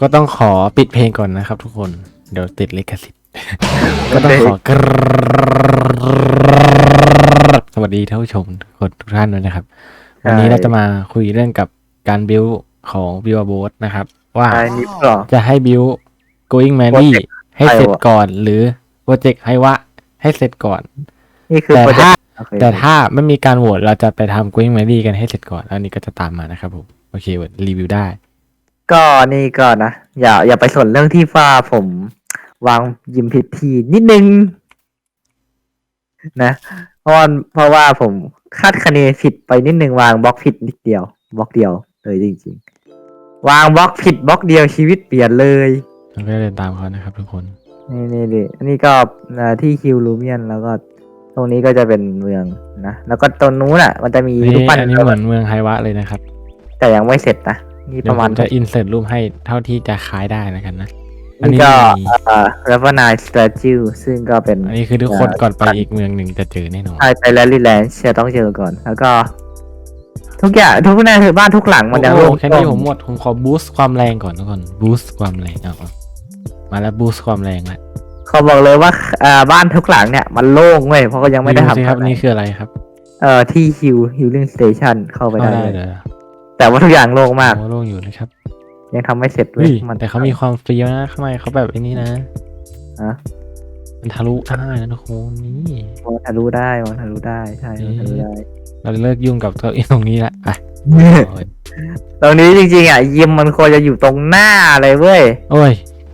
ก็ต้องขอปิดเพลงก่อนนะครับทุกคน เดี๋ยวติดลิขสิทธิ์ ก็ต้องขอกรสวัสดีท่านผู้ชมทุกคนทุกท่านด้วยนะครับ วันนี้เราจะมาคุยเรื่องกับการบิวของบิวโบสนะครับ ว่าใช่นิฟหรอ จะให้บิว going mary Project ให้เสร็จไฮวะก่อนหรือโปรเจกต์ไฮวะให้เสร็จก่อนนี่คือแต่โปรเจถ้ากต์โอเคแต่ถ้าไม่มีการโหวตเราจะไปทำ going mary กันให้เสร็จก่อน อันนี้ก็จะตามมานะครับผม โอเคเวิร์ดรีวิวได้ ก็นี่ก็นะ อย่า อย่าไปสนเรื่องที่ว่าผมวางยิมผิดทีนิดนึง นะเพราะว่าเพราะว่าผมคาดคะเนผิดไปนิดนึงวางบล็อกผิดนิดเดียวบล็อกเดียวเลยจริงๆ วางบล็อกผิดบล็อกเดียวชีวิตเปลี่ยนเลยเราก็เดินตามเขานะครับทุกคน นี่นี่ดิอันนี้ก็อ่าที่ฮิวลูเมียนแล้วก็ ตรงนี้ก็จะเป็นเมืองนะแล้วก็ตรงนู้นอะ มันจะมีอันรูปนี้ปั้นอันนี้เหมือนเมืองไฮวะเลยนะครับ แต่ยังไม่เสร็จนะ นี่เดี๋ปยวระผมาณมจะอินเสิร์ตรูปให้เท่าที่จะคล้ายได้แล้วกันนะ อันนี่นี้ก็มีเอ่อ Ravenite Statue ซึ่งก็เป็นอันนี้คือทุกคนก่อนไปอีกเมืองหนึ่งจะเจอแน่นอนใช่ไปแลลี่แลนด์จะต้องเจอก่อน แล้วก็ ทุกอย่างทุกแน่คือบ้านทุกหลังมันยังโอ้โล่โหงแค่นี้ผมหมดผมขอบูสต์ความแรงก่อนทุกคนบูสต์ความแรงเอาเอามาแล้วบูสต์ความแรงแล้วเขาบอกเลยว่าอ่าบ้านทุกหลังเนี่ย มันโล่งเว้ยเพราะก็ยังไม่ได้สิทำครับอะไรนี่คืออะไรครับเอ่อที่ฮิวฮิลลิ่งสเตชันเข้าไปเข้าได้ได้เลยเลย แต่ว่าทุกอย่างโล่งมาก โอ้โล่งอยู่นะครับยังทำไม่เสร็จเลเฮ้ยยแต่เขามีความเฟี้ยวนะข้างในเขาแบบไอ้นี้นะฮะมันทะลุได้นะทุกคนนี่ มันทะลุได้มันทะลุได้ใช่มันทะลุได้ เราเลิกยุ่งกับตัวเองตรงนี้ละไปโอ้ยตรงนี้จริงๆอะยิมมันควรจะอยู่ตรงหน้าเลยเว้ย โอ้ย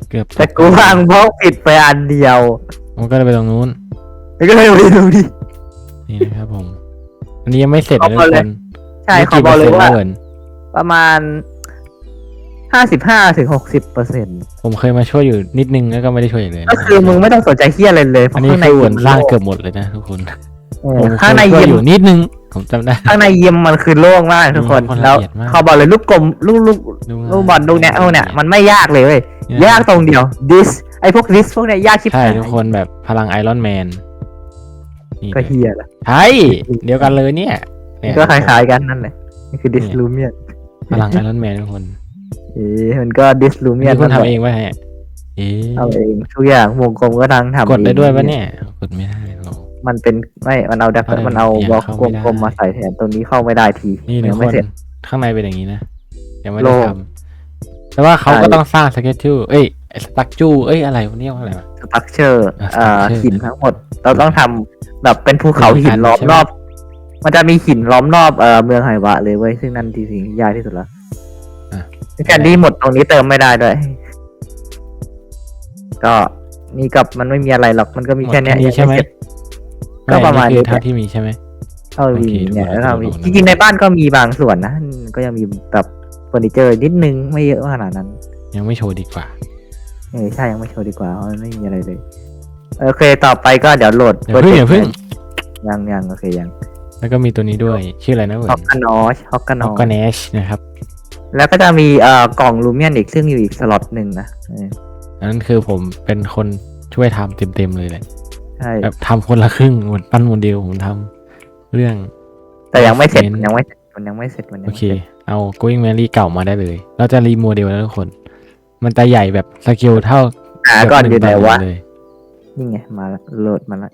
เกือบแต่กูวางบล็อกผิดไปอันเดียวมันก็เลยไปตรงนู้น แล้วก็เลยไปดูดิ นี่นะครับผม อันนี้ยังไม่เสร็จเลยทุเอากเลคยนใช่นี่เขากี่บเปออกร์เลเซ็นยต์ว่าแล้วเวิร์น ประมาณห้าสิบห้าถึงหกสิบเปอร์เซ็นต์ผมเคยมาช่วยอยู่นิดนึงแล้วก็ไม่ได้ช่วยอีกเลยนะก็คือมึงไม่ต้องสนใจเฮียอะไรเลยเพอันราะนี้ข้างในคือเหยิมือนมสร้างเกือบหมดเลยนะทุกคนเออผมเคข้างในยช่วยยิมอยู่นิดนึง ผมจำได้ ข้างในยิมมันคือโล่งมากทุกคนมีคนละแล้วเอียดมาก เขาบอกเลยลูกกลมลูกลูกดูง่ายลูกบอลลูกเนี้ยเอาเนี่ยมันไม่ยากเลยเว้ยยากตรงเดียว this ไอพวก this พวกเนี้ยยากชิบใช่หายทุกคนแบบพลังไอรอนแมนนี่ก็เฮียละใช่เดียวกันเลยเนี่ยเนี่ยก็คล้ายๆกันนั่นแหละนี่คือ this เนี่ย lumion พลังไอรอนแมนทุกคนเอ๊ะมันก็ this นี่ lumion คุณนั่นแหละทำเองไว้ฮะเอ๊ะเอาเองทุกอย่างวงกลมก็ทั้งทำกดได้เองด้วยปะเนี่ย กดไม่ได้หรอก มันเป็นไม่มันเอาดับเออมันเอายังบล็อกเข้ากไม่ได้ลมๆมาใส่แทนตรงนี้เข้าไม่ได้ทีนี่ทุยักงคไม่นเสร็จข้างในเป็นอย่างนี้นะยังไม่โล่ได้งทำแต่ว่าเขาก็ใช่ต้องสร้างสเกจจูเอ้ยสตักจูเอ้ยอะไรวะเนี่ยว่าอะไรวะสตั๊กเจอร์อะอ่า structure หินทั้งหมด เราต้องทำแบบเป็นภูเขาหินเป็นอันล้อมใช่ไหมรอบ มันจะมีหินล้อมรอบเอ่อเมืองไหวะเลยเว้ยซึ่งนั่นที่สิ่งที่ยากที่สุดแล้วอะ แค่นี้หมดตรงนี้เติมไม่ได้ด้วย ก็นี่กับมันไม่มีอะไรหรอกมันก็มีแค่เนี้ยหมดแค่นี้ใช่ไหมยังเสร็จก็ประมาณไอันนี้ คือเท่าที่มีใช่ไหม เท่ามีโอเคเนี่ยดูแล้วเราดูมีดูจริงๆในบ้านก็มีบางส่วนนะก็ยังมีแบบเฟอร์นิเจอร์นิดนึงไม่เยอะขนาดนั้น ยังไม่โชว์ดีกว่า เออใช่ยังไม่โชว์ดีกว่าเพราะมันไม่มีอะไรเลย โอเคต่อไปก็เดี๋ยวโหลดอย่าเพิ่งอย่าเพิ่ง ยังยังโอเคยัง แล้วก็มีตัวนี้ด้วยชื่ออะไรนะเวิร์ฮอกนกานอชฮอกกานอออกกาเนชนะครับ แล้วก็จะมีเอ่อกล่องลูเมียนอีกซึ่งอยู่อีกสล็อตหนึ่งนะเอออันนั้นคือผมเป็นคนช่วยทำเต็มๆเลยแหละใช่ แบบทำคนละครึ่งเหมือนปั้นโมเดลผมทำเรื่อง แต่ยังไม่เสร็จเน้นมันยังไม่เสร็จมันยังไม่เสร็จมันยังโอไม่เคเสร็จเอา going Mary เก่ามาได้เลย เราจะรีโมเดลแล้วทุกคน มันจะใหญ่แบบสเกลเท่าหาก่อนอยู่ไหนวะ เลย นี่ไง มาแล้วโหลดมาแล้ว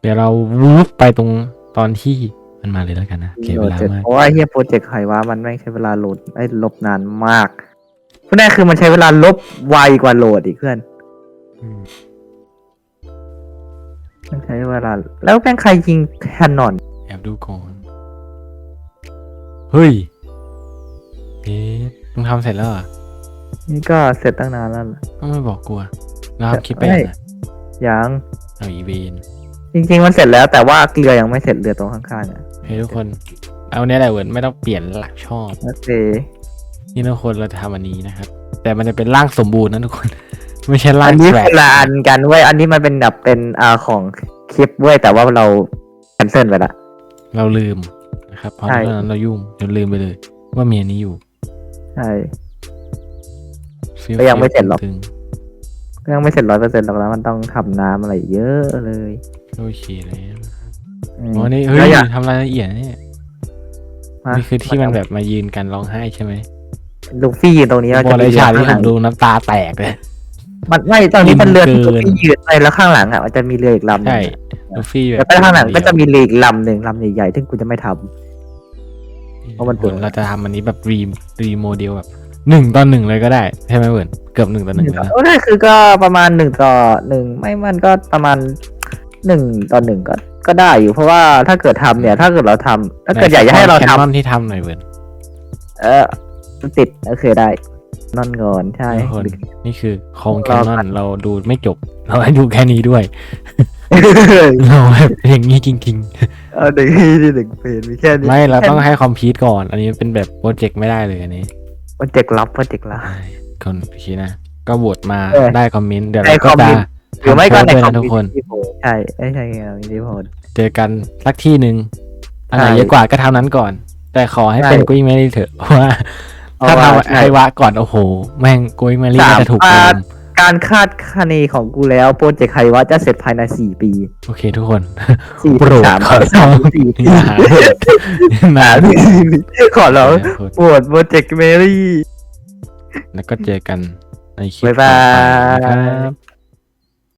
เดี๋ยวเราวูบไปตรง ตอนที่มันมาเลยแล้วกันนะเสียโหลเวดลาเสร็จมากเพราะว่าเฮียโปรเจกต์ไขว่ามันไม่งใช้เวลาโหลดไอ้ลบนานมากพูดง่ายๆคือมันใช้เวลาลบไวกว่าโหลดอีกเพื่อนอืมมันใช้เวลา แล้วแม่งใครยิงแคนนอน แอบดูก่อนเฮ้ยเอ๊ะมึงทำเสร็จแล้วเหรอนี่ก็เสร็จตั้งนานแล้วล่ะต้องไม่บอกกูอะเราทำคลิปไปเอ้ยังยอะยังเอาอีเวน จริงๆมันเสร็จแล้วแต่ว่าเกลือยังไม่เสร็จเรือตรงข้างๆอะเฮ้ยทุกคน เอาเนี้ยแหละเวิร์นไม่ต้องเปลี่ยนหลักชอบ โอเคนี่ทุกคนเราจะทำอันนี้นะครับ แต่มันจะเป็นร่างสมบูรณ์นะทุกคน ไม่ใช่ร่าอังนนี้แทร็กคนละอันกันเว้ยอันนี้มันเป็นแบบเป็นอ่าของคลิปเว้ยแต่ว่าเราแคนเซิลไปละ เราลืมนะครับเพราะใช่ ตอนนั้นเรายุ่งจนลืมไปเลย ว่ามีอันนี้อยู่ใช่ฟีลก็ยังไม่เสร็จหรอกตึง ก็ยังไม่เสร็จร้อยเปอร์เซ็นต์หรอกแล้วมันต้องทำน้ำอะไรเยอะเลยๆ โอเคแล้วอืมอ๋อนี่เฮ้แล้วยอยากทำรายละเอียดนะเนี่ยฮะนี่คือที่มันแบบมายืนกันร้องไห้ใช่ไหมลูฟี่ยืนตรงนี้แล้วบอจะกเลมียเรือฉากที่ข้างหผลัมงดูน้ำตาแตกเลย มันไม่ตอนนี้มันเรือเกิที่นลูฟี่ยืนไปแล้วข้างหลังอะมันจะมีเรืออีกลำหนึใช่งลูฟี่แบบแล้วก็ข้างหลังก็จะมีเรืออีกลำหนึ่งลำใหญ่ๆซึ่งกูจะไม่ทำ เพราะมันผลเราจะทำอันนี้แบบรีรีโมเดลแบบหนึ่งต่อหนึ่งเลยก็ได้ใช่ไหมเหมือนเกือบหนึ่งต่อหนึ่งเลยนะโอ้ได้คือก็ประมาณหนึ่งต่อหนึ่งไม่มันก็ประมาณ หนึ่งต่อหนึ่งก็ก็ได้อยู่เพราะว่าถ้าเกิดทำเนี่ย ถ้าเกิดเราทำถ้าเกิดอยากจะให้เราแคนทำนอนที่ทำหน่อยเหมือนเออติดโอเคได้นอนก่อนใช่ ทุกคนนี่คือโครงแคเรานนอนเราดูไม่จบ เราให้ดูแค่นี้ด้วยเราแบบอย่างนี้จริง เออหนึ่งที่หนึ่งเพจมีแค่ๆ นี้ไม่เราต้องให้คอมพิวต์ก่อน อันนี้เป็นแบบโปรเจกต์ไม่ได้เลยอันนี้โปรเจกต์ลับโปรเจกต์ลับ คนคิดนะ ก็โหวตมาเออได้คอมเมนต์เดี๋ยวได้เราก็คอมจะเมนต์ หรือไม่ก็ในทำโพสต์ด้วยคอมนะทุกคนมิวนิตี้โพลใช่ไม่ใช่มินิโพลเจอกันสักที่หนึ่งอันไหนใช่เยอะกว่าก็เท่านั้นก่อน แต่ขอให้ใช่เป็นกุ้ยแมรี่เถอะเพราะว่าเพราะถ้าว่าทำใช่ไฮวะก่อนโอ้โห แม่งกุ้ยแมรี่สามก็จะถูกอ่าโกงการคาดคะเนของกูแล้วโปรเจกต์ไฮวะจะเสร็จภายในสี่ปี โอเคทุกคนสี่โปรดสามขอร้สาอมงสี่ปีอย่าหาเหตุนานขอร้องโปรดโปรเจกต์เมรี่ แล้วก็เจอกันในคลิปบ๊ายบาย